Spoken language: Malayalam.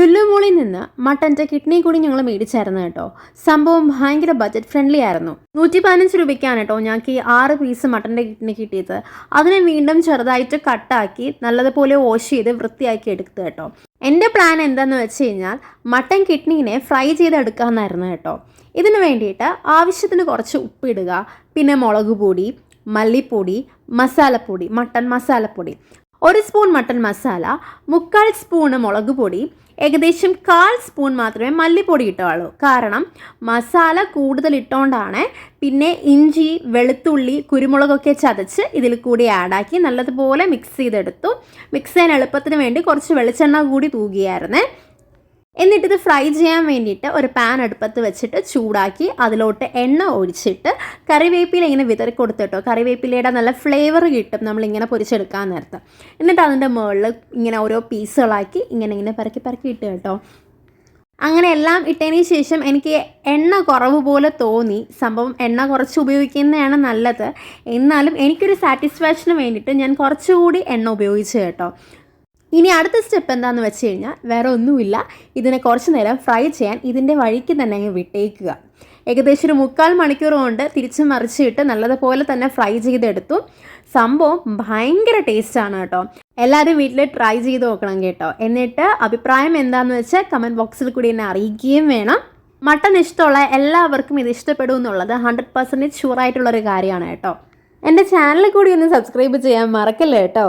ലുല്ലുമോളിൽ നിന്ന് മട്ടന്റെ കിഡ്നി കൂടി ഞങ്ങൾ മേടിച്ചായിരുന്നു കേട്ടോ. സംഭവം ഭയങ്കര ബജറ്റ് ഫ്രണ്ട്ലി ആയിരുന്നു. നൂറ്റി പതിനഞ്ച് രൂപയ്ക്കാണ് കേട്ടോ ഞങ്ങൾക്ക് ഈ ആറ് പീസ് മട്ടന്റെ കിഡ്നി കിട്ടിയത്. അതിനെ വീണ്ടും ചെറുതായിട്ട് കട്ടാക്കി നല്ലതുപോലെ വാഷ് ചെയ്ത് വൃത്തിയാക്കി എടുത്തത് കേട്ടോ. എന്റെ പ്ലാൻ എന്താണെന്ന് വെച്ച് കഴിഞ്ഞാൽ മട്ടൻ കിഡ്നീനെ ഫ്രൈ ചെയ്തെടുക്കാമെന്നായിരുന്നു കേട്ടോ. ഇതിനു വേണ്ടിയിട്ട് ആവശ്യത്തിന് കുറച്ച് ഉപ്പിടുക പിന്നെ മുളക് പൊടി മല്ലിപ്പൊടി മസാലപ്പൊടി മട്ടൻ മസാലപ്പൊടി. ഒരു സ്പൂൺ മട്ടൺ മസാല മുക്കാൽ സ്പൂണ് മുളക് പൊടി ഏകദേശം കാൽ സ്പൂൺ മാത്രമേ മല്ലിപ്പൊടി ഇട്ടുള്ളൂ. കാരണം മസാല കൂടുതൽ ഇട്ടുകൊണ്ടാണ് പിന്നെ ഇഞ്ചി വെളുത്തുള്ളി കുരുമുളകൊക്കെ ചതച്ച് ഇതിൽ കൂടി ആഡാക്കി നല്ലതുപോലെ മിക്സ് ചെയ്തെടുത്തു. മിക്സ് ചെയ്യാൻ എളുപ്പത്തിന് വേണ്ടി കുറച്ച് വെളിച്ചെണ്ണ കൂടി തൂകിയായിരുന്നേ. എന്നിട്ടിത് ഫ്രൈ ചെയ്യാൻ വേണ്ടിയിട്ട് ഒരു പാൻ അടുപ്പത്ത് വെച്ചിട്ട് ചൂടാക്കി അതിലോട്ട് എണ്ണ ഒഴിച്ചിട്ട് കറിവേപ്പില ഇങ്ങനെ വിതറി കൊടുത്തിട്ടോ. കറിവേപ്പിലയുടെ നല്ല ഫ്ലേവർ കിട്ടും നമ്മളിങ്ങനെ പൊരിച്ചെടുക്കാൻ നേരത്തെ. എന്നിട്ട് അതിന്റെ മുകളിൽ ഇങ്ങനെ ഓരോ പീസുകളാക്കി ഇങ്ങനെ ഇങ്ങനെ പെറക്കി പെറക്കി ഇട്ട് കേട്ടോ. അങ്ങനെ എല്ലാം ഇട്ടതിന് ശേഷം എനിക്ക് എണ്ണ കുറവ് പോലെ തോന്നി. സംഭവം എണ്ണ കുറച്ച് ഉപയോഗിക്കുന്നതാണ് നല്ലത്. എന്നാലും എനിക്കൊരു സാറ്റിസ്ഫാക്ഷന് വേണ്ടിയിട്ട് ഞാൻ കുറച്ചുകൂടി എണ്ണ ഉപയോഗിച്ചു കേട്ടോ. ഇനി അടുത്ത സ്റ്റെപ്പ് എന്താണെന്ന് വെച്ച് കഴിഞ്ഞാൽ വേറെ ഒന്നുമില്ല. ഇതിനെ കുറച്ച് നേരം ഫ്രൈ ചെയ്യാൻ ഇതിന്റെ വഴിക്ക് തന്നെ അങ്ങ് വിട്ടേക്കുക. ഏകദേശം ഒരു മുക്കാൽ മണിക്കൂർ കൊണ്ട് തിരിച്ച് മറിച്ചിട്ട് നല്ലതുപോലെ തന്നെ ഫ്രൈ ചെയ്തെടുത്തു. സംഭവം ഭയങ്കര ടേസ്റ്റാണ് കേട്ടോ. എല്ലാവരും വീട്ടിൽ ട്രൈ ചെയ്ത് നോക്കണം കേട്ടോ. എന്നിട്ട് അഭിപ്രായം എന്താണെന്ന് വെച്ചാൽ കമന്റ് ബോക്സിൽ കൂടി എന്നെ അറിയിക്കുകയും വേണം. മട്ടൺ ഇഷ്ടമുള്ള എല്ലാവർക്കും ഇത് ഇഷ്ടപ്പെടും എന്നുള്ളത് ഹൺഡ്രഡ് പെർസെന്റേജ് ഷുവറായിട്ടുള്ളൊരു കാര്യമാണ് കേട്ടോ. എന്റെ ചാനൽ കൂടി ഒന്ന് സബ്സ്ക്രൈബ് ചെയ്യാൻ മറക്കല്ലേ കേട്ടോ?